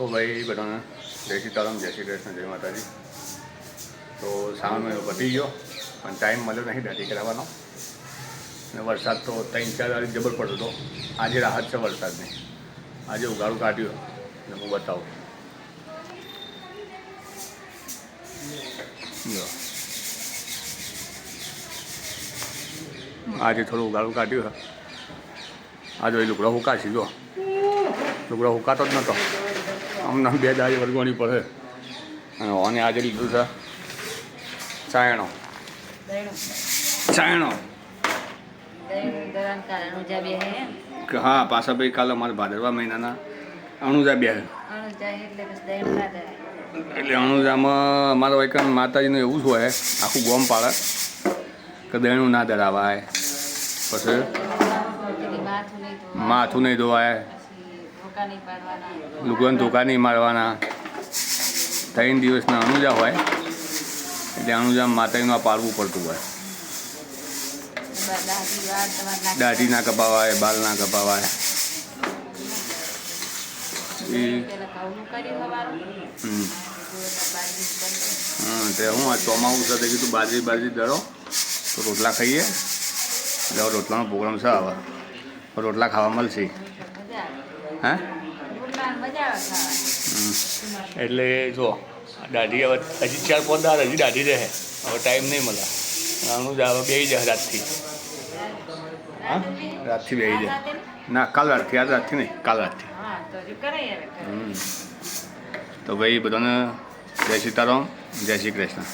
તો ભાઈ બધાને જય સીતારામ જય શ્રી કૃષ્ણ, જય માતાજી. તો શ્રાવણ મહિનો પતી ગયો, પણ ટાઈમ મળ્યો નહીં દાઢી કરાવવાનો. અને વરસાદ તો ત્રણ ચાર વાર જબર પડતો હતો. આજે રાહત છે વરસાદની. આજે ઉગાડું કાઢ્યું અને હું બતાવું. આજે થોડું ઉગાડું કાઢ્યું આજે આ જો એ લુગડો હુકાશી જો લુગડો હુકાતો જ નહોતો હમણાં બે દાળી વર્ગોની પડે. અને ઓને આજે લીધું છે ચાયણો. ચાયણો. હે પાછા ભાઈ કાલે અમારા ભાદરવા મહિનાના અણુજા બે. એટલે અણુજામાં અમારા વૈકન માતાજીનું એવું જ હોય આખું ગોમ પાડે કે દહેણું ના ધરાવાય. પછી માથું નહીં ધોવાય. લુગન ધોકા નહીં મારવાના. ત્રણ દિવસના અણુજા હોય એટલે અનુજા માતાજીનું આ પાળવું પડતું હોય. દાઢી ના કપાવાય. બાલ ના કપાવાય તે હું આ ચોમાવું સાથે કીધું બાજરી બાજરી દળો તો રોટલા ખાઈએ. એટલે રોટલાનો પ્રોગ્રામ છે હવે રોટલા ખાવા મળશે. આવે હા. એટલે જો દાઢી હવે હજી ચાર પાંચ દાર હજી દાઢી રહે. હવે ટાઈમ નહીં મળે. આનું જ હવે બેસી જાય રાતથી. હા? રાતથી બેસી જાય. ના કાલ રાતથી આજ રાતથી નહીં કાલ રાતથી. તો ભાઈ બધાને જય સીતારામ જય શ્રી કૃષ્ણ.